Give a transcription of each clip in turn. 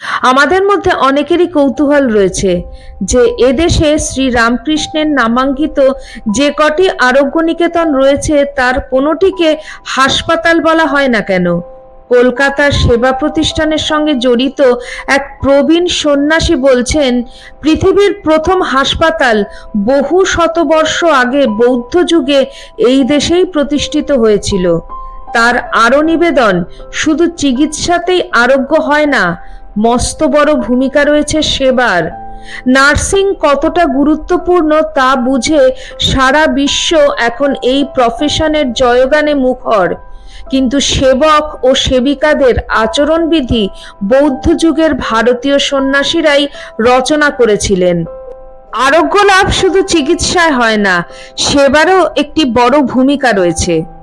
আমাদের মধ্যে অনেকেরই কৌতূহল রয়েছে যে এদেশে শ্রী রামকৃষ্ণের নামাঙ্কিত যে কটি আরোগ্য নিকেতন রয়েছে, তার কোনোটিকে হাসপাতাল বলা হয় না কেন? কলকাতার সেবা প্রতিষ্ঠানের সঙ্গে জড়িত এক প্রবীণ সন্ন্যাসী বলছেন, পৃথিবীর প্রথম হাসপাতাল বহু শতবর্ষ আগে বৌদ্ধ যুগে এই দেশেই প্রতিষ্ঠিত হয়েছিল। তার আরও নিবেদন, শুধু চিকিৎসাতেই আরোগ্য হয় না মস্ত বড় ভূমিকা রয়েছে সেবার। নার্সিং কতটা গুরুত্বপূর্ণ তা বুঝে সারা বিশ্ব এখন এই প্রফেশনের জয়গানে মুখর। কিন্তু সেবক ও সেবিকাদের আচরণবিধি বৌদ্ধ যুগের ভারতীয় সন্ন্যাসীরাই রচনা করেছিলেন। আরোগ্য লাভ শুধু চিকিৎসায় হয় না, সেবারও একটি বড় ভূমিকা রয়েছে।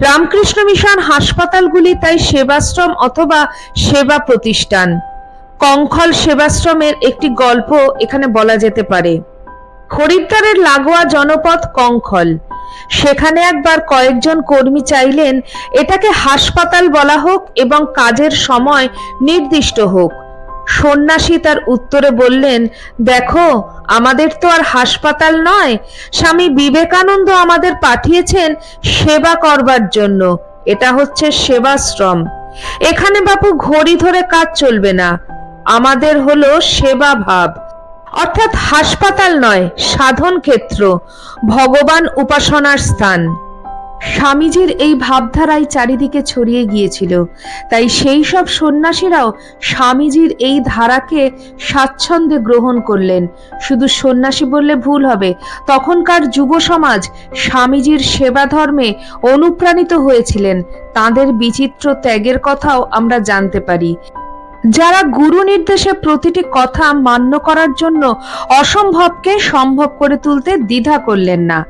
রামকৃষ্ণ মিশন হাসপাতালগুলি তাই সেবাশ্রম অথবা সেবা প্রতিষ্ঠান। কঙ্খল সেবাশ্রমের একটি গল্প এখানে বলা যেতে পারে। হরিদ্বারের লাগোয়া জনপদ কঙ্খল। সেখানে একবার কয়েকজন কর্মী চাইলেন, এটাকে হাসপাতাল বলা হোক এবং কাজের সময় নির্দিষ্ট হোক। সন্ন্যাসী তার উত্তরে বললেন, দেখো আমাদের তো আর হাসপাতাল নয়। স্বামী বিবেকানন্দ আমাদের পাঠিয়েছেন সেবা করবার জন্য। এটা হচ্ছে সেবাশ্রম। এখানে বাপু ঘড়ি ধরে কাজ চলবে না। আমাদের হলো সেবা ভাব। অর্থাৎ হাসপাতাল নয় সাধন ক্ষেত্র ভগবান উপাসনার স্থান। স্বামীজির এই ভাবধারাই চারিদিকে ছড়িয়ে গিয়েছিল। তাই সেই সব সন্ন্যাসীরাও স্বামীজির এই ধারাকে স্বাচ্ছন্দ্যে গ্রহণ করলেন। শুধু সন্ন্যাসী বললে ভুল হবে। তখনকার যুব সমাজ স্বামীজির সেবা ধর্মে অনুপ্রাণিত হয়েছিলেন। তাদের বিচিত্র ত্যাগের কথাও আমরা জানতে পারি। যারা গুরু নির্দেশে প্রতিটি কথা মান্য করার জন্য অসম্ভবকে সম্ভব করে তুলতে দ্বিধা করলেন না।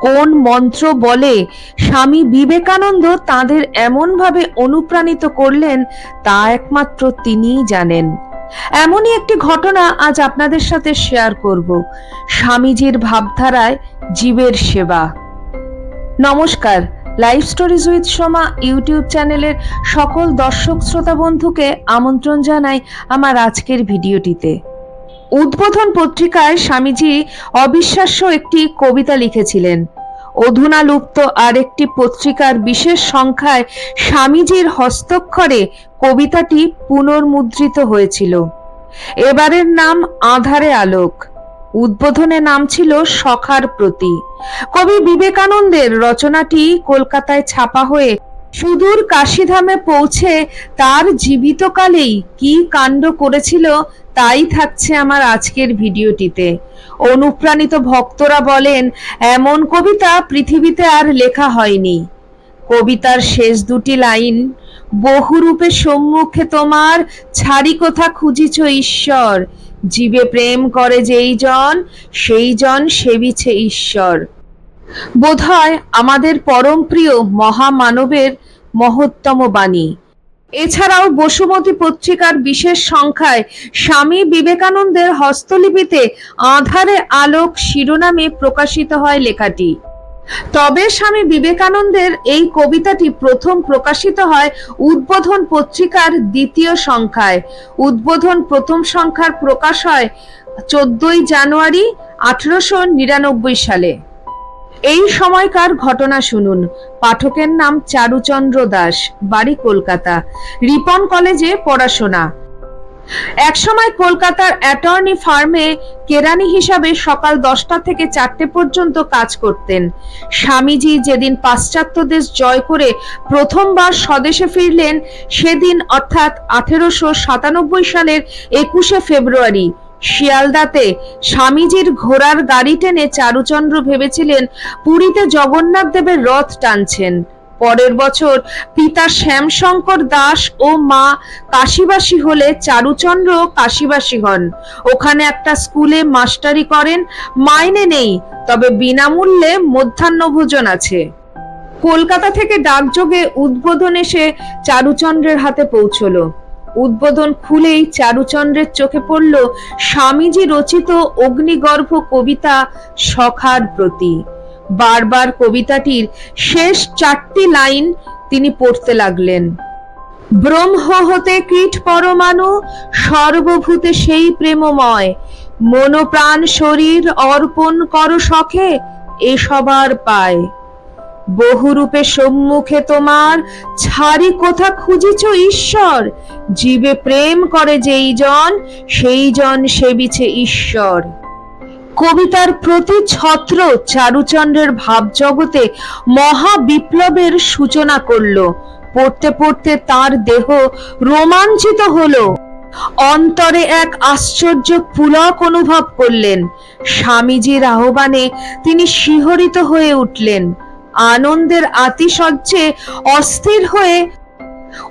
কোন মন্ত্র বলে স্বামী বিবেকানন্দ তাদের এমনভাবে অনুপ্রাণিত করলেন, তা একমাত্র তিনিই জানেন। এমনই একটি ঘটনা আজ আপনাদের সাথে শেয়ার করব। স্বামীজির ভাবধারায় জীবের সেবা। নমস্কার। Live stories with Soma YouTube চ্যানেলের সকল দর্শক শ্রোতা বন্ধুকে আমন্ত্রণ জানাই আমার আজকের ভিডিওটিতে। উদ্বোধন পত্রিকায় স্বামীজি অবিশ্বাস্য একটি কবিতা লিখেছিলেন। অধুনা লুপ্ত আরেকটি পত্রিকার বিশেষ সংখ্যায় স্বামীজির হস্তক্ষরে কবিতাটি পুনর্মুদ্রিত হয়েছিল। এবারের নাম আধারে আলোক। উদ্বোধনে নাম ছিল সখার প্রতি। কবি বিবেকানন্দের রচনাটি কলকাতায় ছাপা হয়ে সুদূর কাশীধামে পৌঁছে তার জীবিতকালেই কি কাণ্ড করেছিল তাই থাকছে আমার আজকের ভিডিওটিতে। অনুপ্রাণিত ভক্তরা বলেন, এমন কবিতা পৃথিবীতে আর লেখা হয়নি। কবিতার শেষ দুটি লাইন, বহুরূপে সম্মুখে তোমার ছাড়ি কোথা খুঁজিছ ঈশ্বর? জীবে প্রেম করে যেই জন, সেই জন সেবিছে ঈশ্বর। বোধহয় আমাদের পরম প্রিয় মহামানবের মহত্তম বাণী। এছাড়াও বসুমতী পত্রিকার বিশেষ সংখ্যায় স্বামী বিবেকানন্দের হস্তলিপিতে আধারে আলোক শিরোনামে প্রকাশিত হয় লেখাটি। তবে স্বামী বিবেকানন্দের এই কবিতাটি প্রথম প্রকাশিত হয় উদ্বোধন পত্রিকার দ্বিতীয় সংখ্যায়। উদ্বোধন প্রথম সংখ্যার প্রকাশ হয় চোদ্দই জানুয়ারি আঠারোশো নিরানব্বই সালে। এই সময়কার ঘটনা শুনুন। পাঠকের নাম চারুচন্দ্র দাস, বাড়ি কলকাতা। রিপন কলেজে পড়াশোনা। একসময় কলকাতার অ্যাটর্নি ফার্মে কেরানি হিসাবে সকাল দশটা থেকে চারটে পর্যন্ত কাজ করতেন। স্বামীজি যেদিন পাশ্চাত্য দেশ জয় করে প্রথমবার স্বদেশে ফিরলেন, সেদিন অর্থাৎ আঠেরোশো সাতানব্বই সালের একুশে ফেব্রুয়ারি। শিয়ালদাতে স্বামীজির ঘোড়ার গাড়ি টেনে চারুচন্দ্র ভেবেছিলেন পুরীতে জগন্নাথ দেবের রথ টানছেন। পরের বছর পিতা শ্যামশঙ্কর দাস ও মা কাশিবাসী হলে চারুচন্দ্র কাশিবাসী হন। ওখানে একটা স্কুলে মাস্টারি করেন, মাইনে নেই, তবে বিনামূল্যে মধ্যাহ্নভোজন আছে। কলকাতা থেকে ডাকযোগে উদ্বোধন এসে চারুচন্দ্রের হাতে পৌঁছলো। উদ্বোধন খুলেই চারুচন্দ্রের চোখে পড়ল স্বামীজি রচিত অগ্নিগর্ভ কবিতা সখার প্রতি। বারবার কবিতাটির শেষ চারটি লাইন তিনি পড়তে লাগলেন। ব্রহ্ম হতে কীট পরমাণু, সর্বভূতে সেই প্রেমময়। মনোপ্রাণ শরীর অর্পণ কর সখে এ সবার পায়। বহুরূপে সম্মুখে তোমার, ছাড়ি কোথা খুঁজিছ ঈশ্বর? জীবে প্রেম করে যেই জন, সেই জন সেবিছে ঈশ্বর। কবিতার প্রতি ছত্র চারুচন্দ্রের ভাবজগতে মহা বিপ্লবের সূচনা করল। পড়তে পড়তে তার দেহ রোমাঞ্চিত হলো। অন্তরে এক আশ্চর্য পুলক অনুভব করলেন। স্বামীজির আহ্বানে তিনি শিহরিত হয়ে উঠলেন। আনন্দের আতিশয্যে অস্থির হয়ে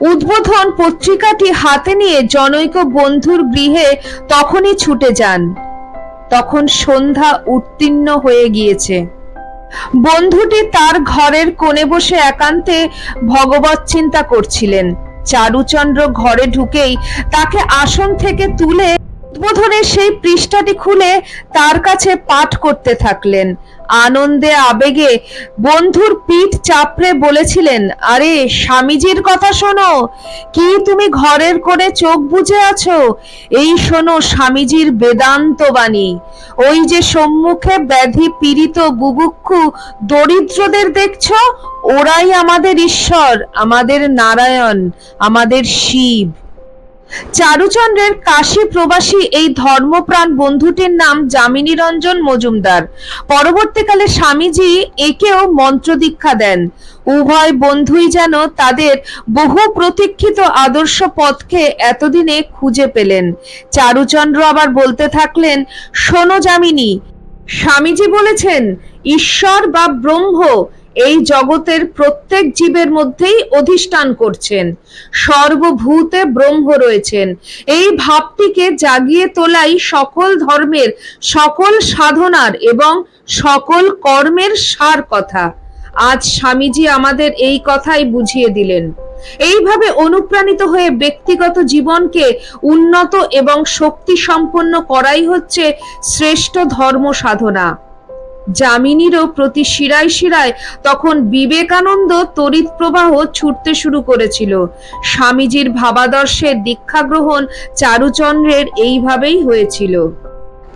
উদ্বোধন পত্রিকাটি হাতে নিয়ে জনৈক বন্ধুর গৃহে তখনই ছুটে যান। তখন সন্ধ্যা উত্তীর্ণ হয়ে গিয়েছে। বন্ধুটি তার ঘরের কোণে বসে একান্তে ভগবত চিন্তা করছিলেন। চারুচন্দ্র ঘরে ঢুকেই তাকে আসন থেকে তুলে উদ্বোধনের সেই পৃষ্ঠাটি খুলে তার কাছে পাঠ করতে থাকলেন। আনন্দে, আবেগে বন্ধুর পিঠ চাপড়ে বলেছিলেন, আরে, স্বামীজির কথা শোনো, কি তুমি ঘরের কোণে চোখ বুজে আছো? এই শোনো স্বামীজির বেদান্ত বাণী। ওই যে সম্মুখে ব্যাধি পীড়িত বুভুক্ষু দরিদ্রদের দেখছ? ওরাই আমাদের ঈশ্বর, আমাদের নারায়ণ, আমাদের শিব। চারুচন্দ্রের কাশী প্রবাসী এই ধর্মপ্রাণ বন্ধুটির নাম যামিনী রঞ্জন মজুমদার। পরবর্তীকালে স্বামীজি একেও মন্ত্র দীক্ষা দেন। উভয় বন্ধুই যেন তাদের বহু প্রতীক্ষিত আদর্শ পথকে এতদিনে খুঁজে পেলেন। চারুচন্দ্র আবার বলতে থাকলেন, শোনো যামিনী, স্বামীজি বলেছেন, ঈশ্বর বা ব্রহ্ম এই জগতের প্রত্যেক জীবের মধ্যেই অধিষ্ঠান করছেন। সর্বভূতে ব্রহ্ম রয়েছেন। এই ভাবটিকে জাগিয়ে তোলাই সকল ধর্মের, সকল সাধনার এবং সকল কর্মের সার কথা। আজ স্বামীজি আমাদের এই কথাই বুঝিয়ে দিলেন। এইভাবে অনুপ্রাণিত হয়ে ব্যক্তিগত জীবনকে উন্নত এবং শক্তি সম্পন্ন করাই হচ্ছে শ্রেষ্ঠ ধর্ম সাধনা। যামিনীরও প্রতি শিরায় শিরায় তখন বিবেকানন্দ তড়িৎ প্রবাহ ছুটতে শুরু করেছিল। স্বামীজির ভাবাদর্শের দীক্ষা গ্রহণ চারুচন্দ্রের এইভাবেই হয়েছিল।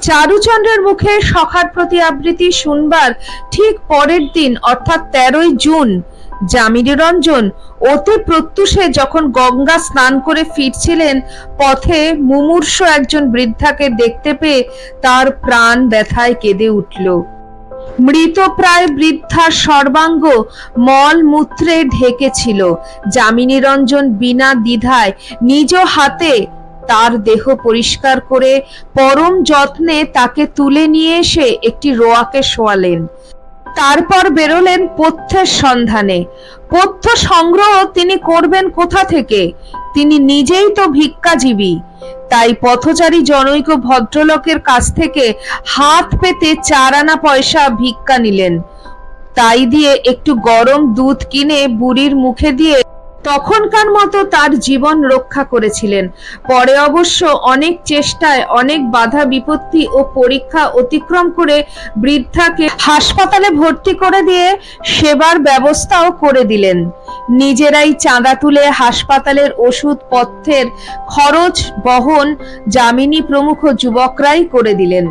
চারুচন্দ্রের মুখে সখার প্রতি আবৃত্তি শুনবার ঠিক পরের দিন, অর্থাৎ তেরোই জুন যামিনী রঞ্জন অতি প্রত্যুষে যখন গঙ্গা স্নান করে ফিরছিলেন, পথে মুমূর্ষ একজন বৃদ্ধাকে দেখতে পেয়ে তার প্রাণ ব্যথায় কেঁদে উঠল। মৃতপ্রায় বৃদ্ধার সর্বাঙ্গ মল মূত্রে ঢেকেছিল। যামিনী রঞ্জন বিনা দ্বিধায় নিজ হাতে তার দেহ পরিষ্কার করে পরম যত্নে তাকে তুলে নিয়ে এসে একটি রোয়াকে শোয়ালেন। তারপর বেরোলেন পথ্যের সন্ধানে। পথ্য সংগ্রহ তিনি করবেন কোথা থেকে? তিনি নিজেই তো ভিক্ষাজীবী। তাই পথচারী জনৈক ভদ্রলোকের কাছ থেকে হাত পেতে চার আনা পয়সা ভিক্ষা নিলেন। তাই দিয়ে একটু গরম দুধ কিনে বুড়ির মুখে দিয়ে তখনকার মতো তার জীবন রক্ষা করেছিলেন। পরে অবশ্য অনেক চেষ্টায় অনেক বাধা বিপত্তি ও পরীক্ষা অতিক্রম করে বৃদ্ধাকে হাসপাতালে ভর্তি করে দিয়ে সেবার ব্যবস্থাও করে দিলেন। নিজেরাই চাঁদা তুলে হাসপাতালের ওষুধ পথ্যের খরচ, বহন যামিনী প্রমুখ যুবকরাই করে দিলেন।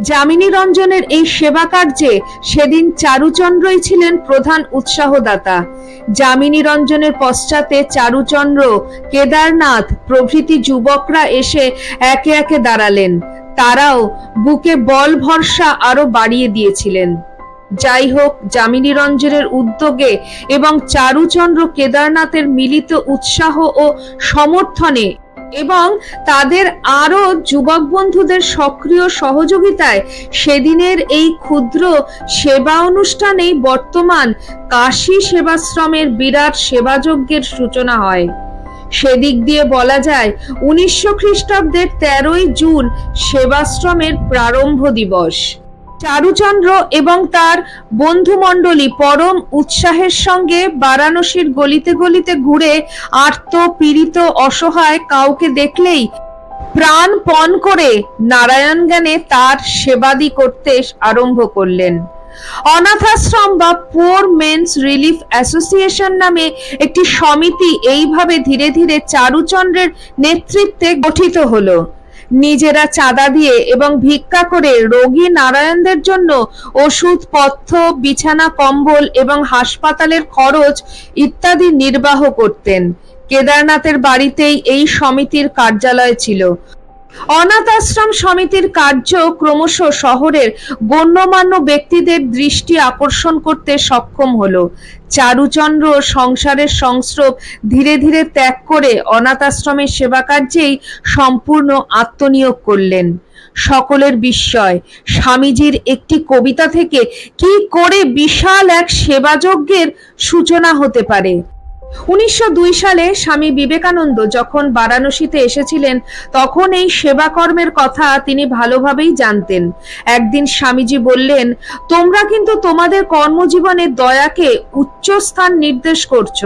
যামিনী রঞ্জনের এই সেবা কার্যে সেদিন চারুচন্দ্রই ছিলেন প্রধান উৎসাহদাতা। যামিনী রঞ্জনের পশ্চাতে চারুচন্দ্র, কেদারনাথ প্রভৃতি যুবকরা এসে একে একে দাঁড়ালেন। তারাও বুকে বল ভরসা আরও বাড়িয়ে দিয়েছিলেন। যাই হোক যামিনী রঞ্জনের উদ্যোগে এবং চারুচন্দ্র কেদারনাথের মিলিত উৎসাহ ও সমর্থনে এবং তাদের আরও যুবক বন্ধুদের সক্রিয় সহযোগিতায় সেদিনের এই ক্ষুদ্র সেবা অনুষ্ঠানেই বর্তমান কাশী সেবাশ্রমের বিরাট সেবাযজ্ঞের সূচনা হয়। সেদিক দিয়ে বলা যায়, উনিশশো খ্রিস্টাব্দের তেরোই জুন সেবাশ্রমের প্রারম্ভ দিবস। চারুচন্দ্র এবং তার বন্ধুমণ্ডলী পরম উৎসাহের সঙ্গে বারাণসীর গলিতে গলিতে ঘুরে আর্ত পীড়িত অসহায় কাউকে দেখলেই প্রাণ পণ করে নারায়ণ জ্ঞানে তার সেবাদি করতে আরম্ভ করলেন। অনাথাশ্রম বা পোর মেন্স রিলিফ অ্যাসোসিয়েশন নামে একটি সমিতি এইভাবে ধীরে ধীরে চারুচন্দ্রের নেতৃত্বে গঠিত হলো। নিজেরা চাঁদা দিয়ে এবং ভিক্ষা করে রোগী নারায়ণদের জন্য ওষুধ, পথ্য, বিছানা, কম্বল এবং হাসপাতালের খরচ ইত্যাদি নির্বাহ করতেন। কেদারনাথের বাড়িতেই এই সমিতির কার্যালয় ছিল। অনাথ আশ্রম সমিতির কার্য ক্রমশ শহরের গণ্যমান্য ব্যক্তিদের দৃষ্টি আকর্ষণ করতে সক্ষম হলো। চারুচন্দ্র সংসারের সংস্রব ধীরে ধীরে ত্যাগ করে অনাথ আশ্রমের সেবা কার্যেই সম্পূর্ণ আত্মনিয়োগ করলেন। সকলের বিস্ময়, স্বামীজির একটি কবিতা থেকে কি করে বিশাল এক সেবাযজ্ঞের সূচনা হতে পারে? উনিশশো দুই সালে স্বামী বিবেকানন্দ যখন বারাণসীতে এসেছিলেন, তখন এই সেবা কর্মের কথা তিনি ভালোভাবেই জানতেন। একদিন স্বামীজি বললেন, তোমরা কিন্তু তোমাদের কর্মজীবনে দয়াকে উচ্চ স্থান নির্দেশ করছ।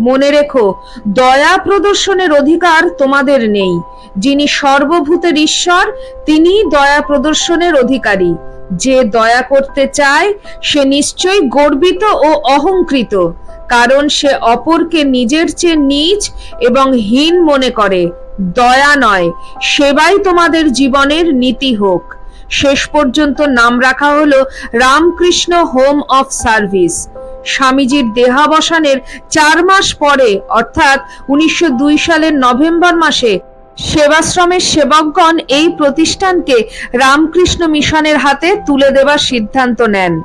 মনে রেখো, দয়া প্রদর্শনের অধিকার তোমাদের নেই। যিনি সর্বভূতের ঈশ্বর তিনি দয়া প্রদর্শনের অধিকারী। যে দয়া করতে চায়, সে নিশ্চয়ই গর্বিত ও অহংকৃত। কারণ সে অপরকে নিজের চেয়ে নীচ এবং হীন মনে করে। দয়া নয়, সেবাই তোমাদের জীবনের নীতি হোক। শেষ পর্যন্ত নাম রাখা হলো রামকৃষ্ণ হোম অফ সার্ভিস। স্বামীজির দেহাবসানের চার মাস পরে, অর্থাৎ উনিশশো দুই সালের নভেম্বর মাসে, সেবাশ্রমের সেবকগণ এই প্রতিষ্ঠানকে রামকৃষ্ণ মিশনের হাতে তুলে দেবার সিদ্ধান্ত নেন।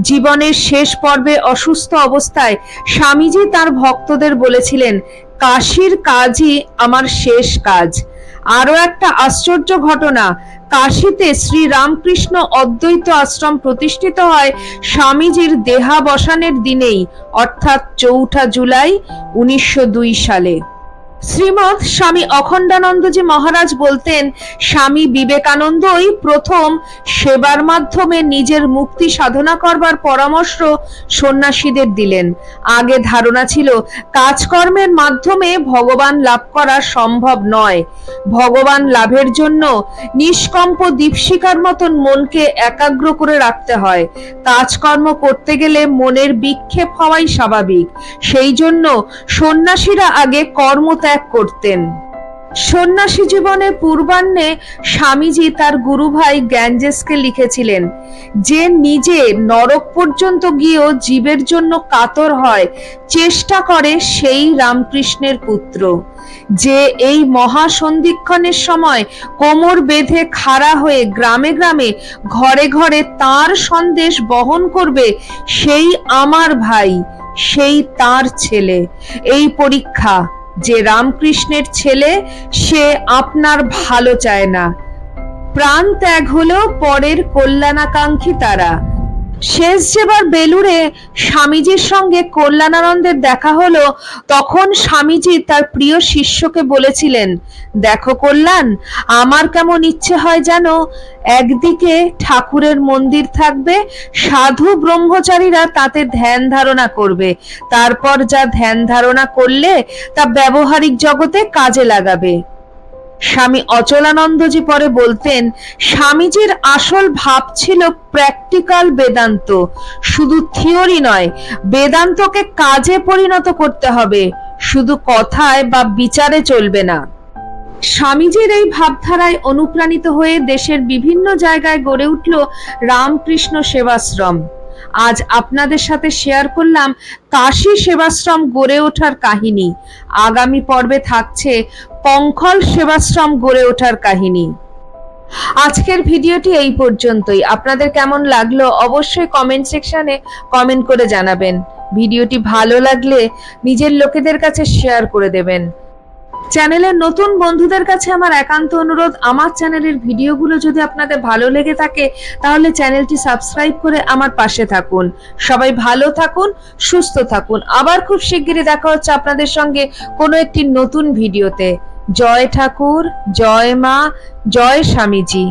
জীবনের শেষ পর্বে অসুস্থ অবস্থায় স্বামীজি তার ভক্তদের বলেছিলেন, কাশির কাজই আমার শেষ কাজ। আরও একটা আশ্চর্য ঘটনা, কাশীতে শ্রী রামকৃষ্ণ অদ্বৈত আশ্রম প্রতিষ্ঠিত হয় স্বামীজির দেহাবসানের দিনেই, অর্থাৎ চৌঠা জুলাই, উনিশশো দুই সালে। শ্রীমৎ স্বামী অখণ্ডানন্দজি মহারাজ বলতেন, স্বামী বিবেকানন্দই প্রথম সেবার মাধ্যমে নিজের মুক্তি সাধনা করবার পরামর্শ সন্ন্যাসীদের দিলেন। আগে ধারণা ছিল, কাজকর্মের মাধ্যমে ভগবান লাভ করা সম্ভব নয়। ভগবান লাভের জন্য নিষ্কম্প দীপশিকার মতন মনকে একাগ্র করে রাখতে হয়। কাজকর্ম করতে গেলে মনের বিক্ষেপ হওয়াই স্বাভাবিক। সেই জন্য সন্ন্যাসীরা আগে কর্ম ত্যাগ করতেন। সন্ন্যাসী জীবনে পূর্বাহ্নে স্বামীজি তার গুরু ভাই গ্যাঞ্জেসকে লিখেছিলেন, যে নিজে নরক পর্যন্ত গিয়েও জীবের জন্য কাতর হয়, চেষ্টা করে সেই রামকৃষ্ণের পুত্র। যে এই মহাসন্ধিক্ষণের সময় কোমর বেঁধে খাড়া হয়ে গ্রামে গ্রামে ঘরে ঘরে তার সন্দেশ বহন করবে, সেই আমার ভাই, সেই তার ছেলে। এই পরীক্ষা যে রামকৃষ্ণের ছেলে সে আপনার ভালো চায় না। প্রাণ ত্যাগ হলো পরের কল্যাণাকাঙ্ক্ষী তারা। শেষ যেবার বেলুড়ে স্বামীজির সঙ্গে কল্যাণানন্দের দেখা হলো, তখন স্বামীজি তার প্রিয় শিষ্যকে বলেছিলেন, দেখো কল্যাণ, আমার কেমন ইচ্ছে হয় যেন একদিকে ঠাকুরের মন্দির থাকবে, সাধু ব্রহ্মচারীরা তাতে ধ্যান ধারণা করবে, তারপর যা ধ্যান ধারণা করলে তা ব্যবহারিক জগতে কাজে লাগাবে। স্বামী অচলানন্দজি পরে বলতেন, স্বামীজির আসল ভাব ছিল প্র্যাকটিক্যাল বেদান্ত। শুধু থিওরি নয়, বেদান্তকে কাজে পরিণত করতে হবে, শুধু কথায় বা বিচারে চলবে না। স্বামীজির এই ভাবধারায় অনুপ্রাণিত হয়ে দেশের বিভিন্ন জায়গায় গড়ে উঠল রামকৃষ্ণ সেবাশ্রম। আজ আপনাদের সাথে শেয়ার করলাম কাশী সেবাশ্রম গড়ে ওঠার কাহিনী। আগামী পর্বে থাকছে পঙ্খল সেবাশ্রম গড়ে ওঠার কাহিনী। আজকের ভিডিওটি এই পর্যন্তই। আপনাদের কেমন লাগল অবশ্যই কমেন্ট সেকশনে কমেন্ট করে জানাবেন। ভিডিওটি ভালো লাগলে নিজের লোকেদের কাছে শেয়ার করে দেবেন। চ্যানেলের নতুন বন্ধুদের কাছে আমার একান্ত অনুরোধ, আমার চ্যানেলের ভিডিওগুলো যদি আপনাদের ভালো লেগে থাকে, তাহলে চ্যানেলটি সাবস্ক্রাইব করে আমার পাশে থাকুন। সবাই ভালো থাকুন, সুস্থ থাকুন। আবার খুব শিগগিরই দেখা হচ্ছে আপনাদের সঙ্গে কোনো একটি নতুন ভিডিওতে। জয় ঠাকুর, জয় মা, জয় স্বামীজি।